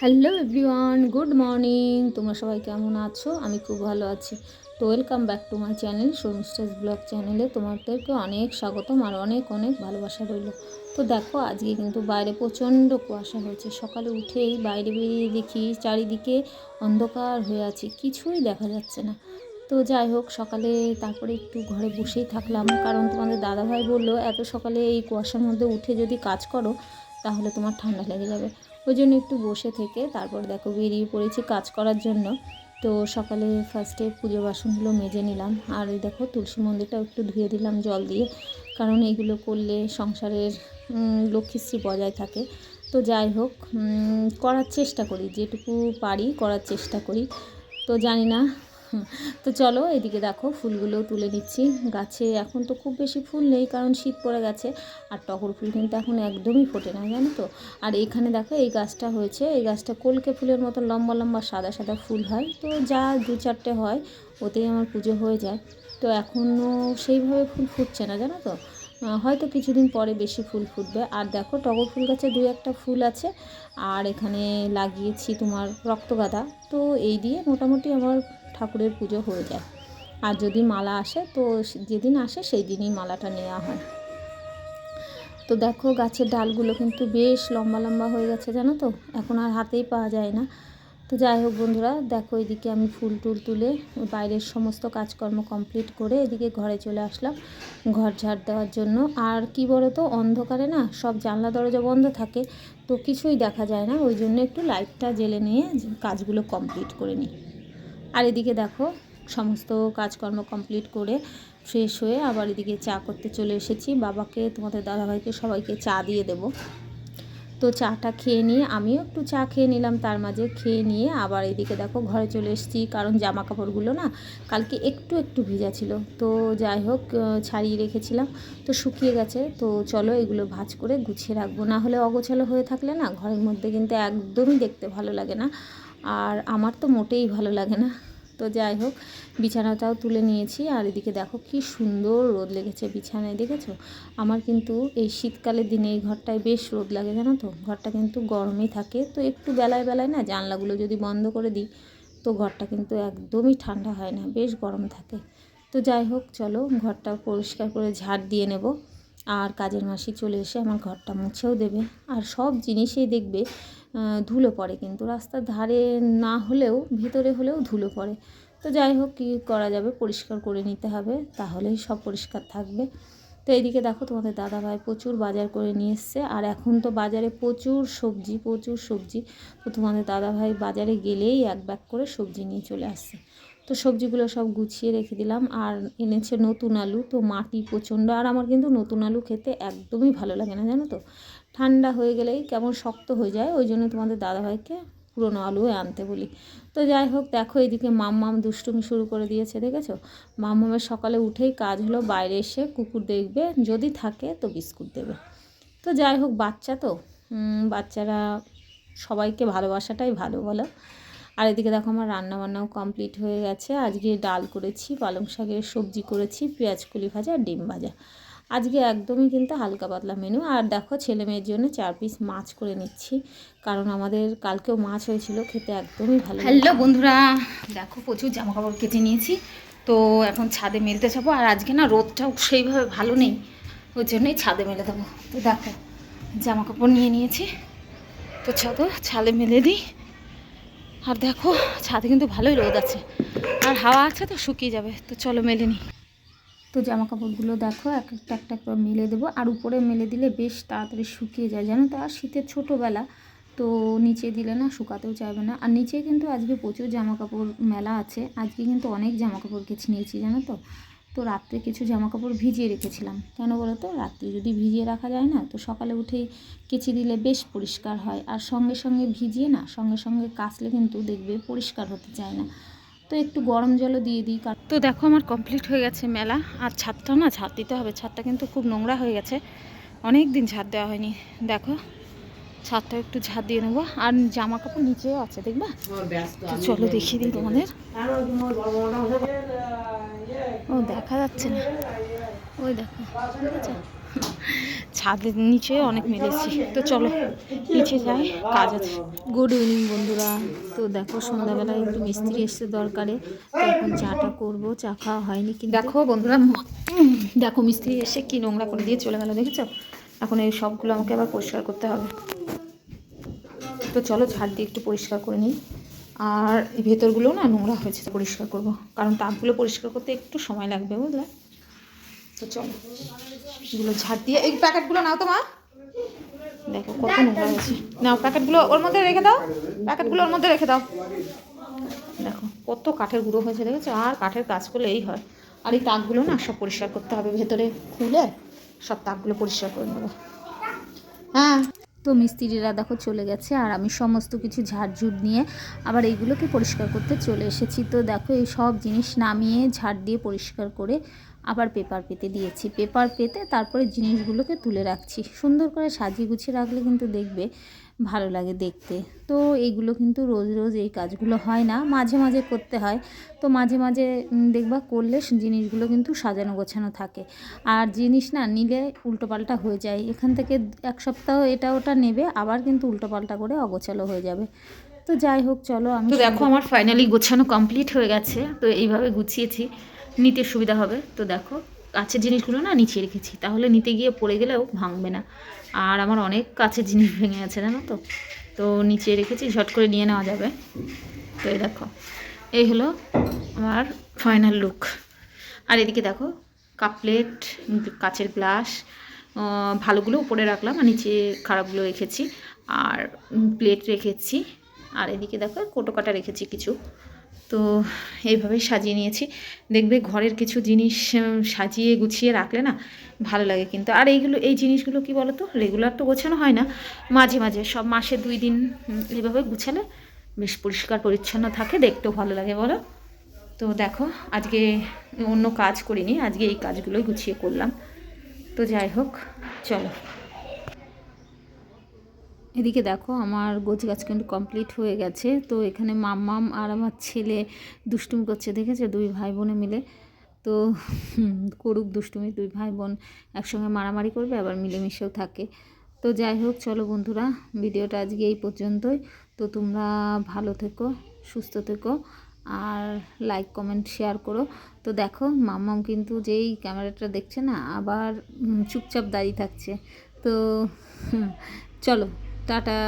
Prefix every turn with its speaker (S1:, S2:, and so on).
S1: Hello everyone good morning তোমরা সবাই কেমন আছো? আমি খুব ভালো আছি। তো welcome back to my channel Sharmistha's blog চ্যানেলে তোমাদেরকে অনেক স্বাগতম আর অনেক অনেক ভালোবাসা রইল। তো দেখো, আজকে কিন্তু বাইরে প্রচণ্ড কুয়াশা হয়েছে। সকালে উঠেই বাইরে বেরিয়ে দেখি চারিদিকে অন্ধকার হয়ে আছে, কিছুই দেখা যাচ্ছে না। তো যাই হোক, সকালে তারপরে একটু ঘরে বসেই থাকলাম। কারণ তোমাদের দাদাভাই বলল, এত সকালে এই কুয়াশার মধ্যে উঠে যদি কাজ করো তাহলে তোমার ঠান্ডা লেগে যাবে। ওই জন্য একটু বসে থেকে তারপর দেখো বেরিয়ে পড়েছি কাজ করার জন্য। তো সকালে ফার্স্টে পুজো বাসনগুলো মেজে নিলাম। আর এই দেখো তুলসী মন্দিরটা একটু ধুয়ে দিলাম জল দিয়ে। কারণ এইগুলো করলে সংসারের লক্ষ্মীশ্রী বজায় থাকে। তো যাই হোক করার চেষ্টা করি। যেটুকু পারি করার চেষ্টা করি। তো জানি না তো চলো এদিকে দেখো ফুলগুলো তুলে নিচ্ছি। গাছে এখন তো খুব বেশি ফুল নেই কারণ শীত পড়ে গেছে। আর টগর ফুল কিন্তু এখন একদমই ফোটে না, জানো তো? আর এখানে দেখো এই গাছটা হয়েছে, এই গাছটা কলকে ফুলের মতো লম্বা লম্বা সাদা সাদা ফুল হয়। তো যা দু চারটে হয়, ওতেই আমার পুজো হয়ে যায়। তো এখনও সেইভাবে ফুল ফুটছে না, জানো তো? হয়তো কিছুদিন পরে বেশি ফুল ফুটবে। আর দেখো টগর ফুল গাছে দু একটা ফুল আছে। আর এখানে লাগিয়েছি তোমার রক্তগাঁদা। তো এই দিয়ে মোটামুটি আমার ঠাকুরের পুজো হয়ে যায়। আর যদি মালা আসে, তো যেদিন আসে সেই দিনই মালাটা নেওয়া হয়। তো দেখো গাছের ডালগুলো কিন্তু বেশ লম্বা লম্বা হয়ে গেছে, জানো তো? এখন আর হাতেই পাওয়া যায় না। তো যাই হোক বন্ধুরা, দেখো এদিকে আমি ফুল টুল তুলে বাইরের সমস্ত কাজকর্ম কমপ্লিট করে এদিকে ঘরে চলে আসলাম ঘর ঝাড় দেওয়ার জন্য। আর কি বলো তো অন্ধকারে না সব জানলা দরজা বন্ধ থাকে, তো কিছুই দেখা যায় না। ওই জন্য একটু লাইটটা জেলে নিয়ে কাজগুলো কমপ্লিট করে নিই। আর এদিকে দেখো, সমস্ত কাজকর্ম কমপ্লিট করে ফ্রেশ হয়ে আবার এদিকে চা করতে চলে এসেছি। বাবাকে, তোমাদের দাদাভাইকে, সবাইকে চা দিয়ে দেব। তো চাটা খেয়ে নিয়ে আমিও একটু চা খেয়ে নিলাম। তার মাঝে খেয়ে নিয়ে আবার এদিকে দেখো, ঘরে চলে এসেছি। কারণ জামা কাপড়গুলো না কালকে একটু একটু ভিজা ছিল। তো যাই হোক ছাড়িয়ে রেখেছিলাম। তো শুকিয়ে গেছে। তো চলো এগুলো ভাজ করে গুছিয়ে রাখব। না হলে অগোছালো হয়ে থাকলে না ঘরের মধ্যে কিন্তু একদমই দেখতে ভালো লাগে না। আর আমার তো মোটেই ভালো লাগে না। তো যাই হোক, বিছানাটাও তুলে নিয়েছি। আর এদিকে দেখো কি সুন্দর রোদ লেগেছে বিছানায়, দেখেছ? আমার কিন্তু এই শীতকালের দিনে এই ঘরটায় বেশ রোদ লাগে, জানো তো? ঘরটা কিন্তু গরমই থাকে। তো একটু বেলায় বেলায় না জানলাগুলো যদি বন্ধ করে দিই, তো ঘরটা কিন্তু একদমই ঠান্ডা হয় না, বেশ গরম থাকে। তো যাই হোক, চলো ঘরটা পরিষ্কার করে ঝাড় দিয়ে নেব। আর কাজের মাসি চলে এসে আমার ঘরটা মুছেও দেবে। আর সব জিনিসেই দেখবে ধুলো পড়ে কিন্তু। রাস্তার ধারে না হলেও, ভিতরে হলেও ধুলো পড়ে। তো যাই হোক, কী করা যাবে? পরিষ্কার করে নিতে হবে, তাহলেই সব পরিষ্কার থাকবে। তো এইদিকে দেখো, তোমাদের দাদাভাই প্রচুর বাজার করে নিয়ে এসছে। আর এখন তো বাজারে প্রচুর সবজি প্রচুর সবজি। তো তোমাদের দাদাভাই বাজারে গেলেই এক ব্যাগ করে সবজি নিয়ে চলে আসছে। তো সবজিগুলো সব গুছিয়ে রেখে দিলাম। আর এনেছে নতুন আলু, তো মাটি প্রচণ্ড। আর আমার কিন্তু নতুন আলু খেতে একদমই ভালো লাগে না, জানো তো? ঠান্ডা হয়ে গেলেই কেমন শক্ত হয়ে যায়, ওই জন্য তোমাদের দাদাভাইকে পুরোনো আলু আনতে বলি। তো যাই হোক, দেখো এদিকে মাম্মাম দুষ্টুমি শুরু করে দিয়েছে, দেখেছ? মাম্মামের সকালে উঠেই কাজ হলো, বাইরে এসে কুকুর দেখবে, যদি থাকে তো বিস্কুট দেবে। তো যাই হোক, বাচ্চা তো বাচ্চারা সবাইকে ভালোবাসাটাই ভালো বলো। আর এদিকে দেখো আমার রান্না বান্নাও কমপ্লিট হয়ে গেছে। আজকে ডাল করেছি, পালং শাকের সবজি করেছি, পেঁয়াজ কুলি ভাজা আর ডিম ভাজা। আজকে একদমই কিন্তু হালকা পাতলা মেনু আর দেখো ছেলে মেয়ের জন্য চার পিস মাছ করে নিচ্ছি। কারণ আমাদের কালকেও মাছ হয়েছিল, খেতে একদমই ভালো হ্যালো বন্ধুরা, দেখো প্রচুর জামা কাপড় কেটে নিয়েছি। তো এখন ছাদে মেলতে যাব। আর আজকে না রোদটাও সেইভাবে ভালো নেই, ওই জন্যই ছাদে মেলে দেবো। তো দেখো জামা কাপড় নিয়ে নিয়েছি। তো চলো ছাদে মেলে দিই। আর দেখো, ছাদে কিন্তু ভালোই রোদ আছে। আর হাওয়া আছে তো, শুকিয়ে যাবে। তো চলো মেলে নি। তো জামা কাপড়গুলো দেখো, এক একটা একটা করে মেলে দেবো। আর উপরে মেলে দিলে বেশ তাড়াতাড়ি শুকিয়ে যায়। জানো তো, আর শীতের ছোটোবেলা, তো নিচে দিলে না শুকাতেও চাইবে না। আর নিচে কিন্তু আজকে প্রচুর জামা কাপড় মেলা আছে। আজকে কিন্তু অনেক জামা কাপড় কেছে নিয়েছি, জানো তো। তো রাত্রে কিছু জামা কাপড় ভিজিয়ে রেখেছিলাম। কেন বলো তো? রাত্রে যদি ভিজিয়ে রাখা যায় না তো সকালে উঠেই কেচে দিলে বেশ পরিষ্কার হয়। আর সঙ্গে সঙ্গে ভিজিয়ে না সঙ্গে সঙ্গে কাচলে কিন্তু দেখবে পরিষ্কার হতে চায় না। তো একটু গরম জলও দিয়ে দিই কার- তো দেখো আমার কমপ্লিট হয়ে গেছে মেলা। আর ছাদটা না ছাদ দিতে হবে। ছাদটা কিন্তু খুব নোংরা হয়ে গেছে। অনেক দিন ঝাড় দেওয়া হয়নি। দেখো ছাদটা একটু ঝাড় দিয়ে নেব। আর জামা কাপড় নিচেও আছে দেখবা? চলো দেখিয়ে দিই তোমাদের। দেখা যাচ্ছে না। ওই দেখো ছাদের নিচে অনেক মেলেছি তো চলো, নিচে যাই, কাজ আছে। গুড ইভিনিং বন্ধুরা। তো দেখো, সন্ধ্যাবেলায় একটু মিস্ত্রি এসছে দরকারে। এখন চাটা করব। চা খাওয়া হয়নি কিন্তু। দেখো, বন্ধুরা দেখো, মিস্ত্রি এসে কি নোংরা করে দিয়ে চলে গেল, দেখেছ? এখন এই সবগুলো আমাকে আবার পরিষ্কার করতে হবে। তো চলো ঝাড় দিয়ে একটু পরিষ্কার করে নিই। আর এই ভেতরগুলো না নোংরা হয়েছে পরিষ্কার করব। কারণ তাকগুলো পরিষ্কার করতে একটু সময় লাগবে, বুঝলে? তো চলো, এগুলো ঝাড় দিয়ে, এই প্যাকেটগুলো নাও তো, মা। দেখো কত নোংরা হয়েছে। নাও, প্যাকেটগুলো ওর মধ্যে রেখে দাও। প্যাকেটগুলো ওর মধ্যে রেখে দাও। দেখো, কত কাঠের গুঁড়ো হয়েছে, দেখেছ? আর কাঠের কাজ করলে এই হয়। আর এই তাকগুলো না সব পরিষ্কার করতে হবে ভেতরে, খুলে সব তাকগুলো পরিষ্কার করে নেব। হ্যাঁ। তো মিস্ত্রিরা দেখো চলে গেছে আর আমি সমস্ত কিছু ঝাড়ঝুট নিয়ে আবার এইগুলোকে পরিষ্কার করতে চলে এসেছি। তো দেখো এই সব জিনিস নামিয়ে ঝাড় দিয়ে পরিষ্কার করে আবার পেপার পেতে দিয়েছি। পেপার পেতে তারপরে জিনিসগুলোকে তুলে রাখছি। সুন্দর করে সাজিয়ে গুছিয়ে রাখলে কিন্তু দেখবে ভালো লাগে দেখতে। তো এইগুলো কিন্তু রোজ রোজ এই কাজগুলো হয় না, মাঝে মাঝে করতে হয়। তো মাঝে মাঝে দেখবা করলে জিনিসগুলো কিন্তু সাজানো গোছানো থাকে। আর জিনিস না নিলে উল্টোপাল্টা হয়ে যায়। এখান থেকে এক সপ্তাহ এটা ওটা নেবে, আবার কিন্তু উল্টোপাল্টা করে অগোছালো হয়ে যাবে। তো যাই হোক, চলো আমি দেখো আমার ফাইনালি গোছানো কমপ্লিট হয়ে গেছে। তো এইভাবে গুছিয়েছি, নিতে সুবিধা হবে। তো দেখো কাছের জিনিসগুলো না নিচে রেখেছি, তাহলে নিতে গিয়ে পড়ে গেলেও ভাঙবে না। আর আমার অনেক কাছের জিনিস ভেঙে গেছে জানো তো? তো নিচে রেখেছি, ঝট করে নিয়ে নেওয়া যাবে। তো এই দেখো, এই হলো আমার ফাইনাল লুক আর এদিকে দেখো কাপ প্লেট কাচের গ্লাস ভালোগুলো উপরে রাখলাম আর নিচে খারাপগুলো রেখেছি। আর প্লেট রেখেছি। আর এদিকে দেখো কোটো কাটা রেখেছি কিছু। তো এইভাবেই সাজিয়ে নিয়েছি। দেখবে ঘরের কিছু জিনিস সাজিয়ে গুছিয়ে রাখলে না ভালো লাগে কিন্তু। আর এইগুলো, এই জিনিসগুলো কি বলো তো রেগুলার তো গোছানো হয় না। মাঝে মাঝে সব মাসে দুই দিন এইভাবে গুছালে বেশ পরিষ্কার, পরিচ্ছন্ন থাকে, দেখতেও ভালো লাগে, বলো? তো দেখো, আজকে অন্য কাজ করিনি, আজকে এই কাজগুলোই গুছিয়ে করলাম। তো যাই হোক, চলো। এদিকে দেখো আমার গোছ গাছ কিন্তু কমপ্লিট হয়ে গেছে। তো এখানে মাম্মাম আর আমার ছেলে দুষ্টুমি করছে, দেখেছে? দুই ভাই বোনে মিলে। তো করুক দুষ্টুমি, দুই ভাই বোন একসঙ্গে মারামারি করবে, আবার মিলেমিশেও থাকে। তো যাই হোক, চলো বন্ধুরা, ভিডিওটা আজকে এই পর্যন্তই। তো তোমরা ভালো থেকো, সুস্থ থেকো, আর লাইক কমেন্ট শেয়ার করো। তো দেখো, মাম্মাম কিন্তু যেই ক্যামেরাটা দেখছে না, আবার চুপচাপ দাঁড়িয়ে থাকছে। তো চলো। টাটা।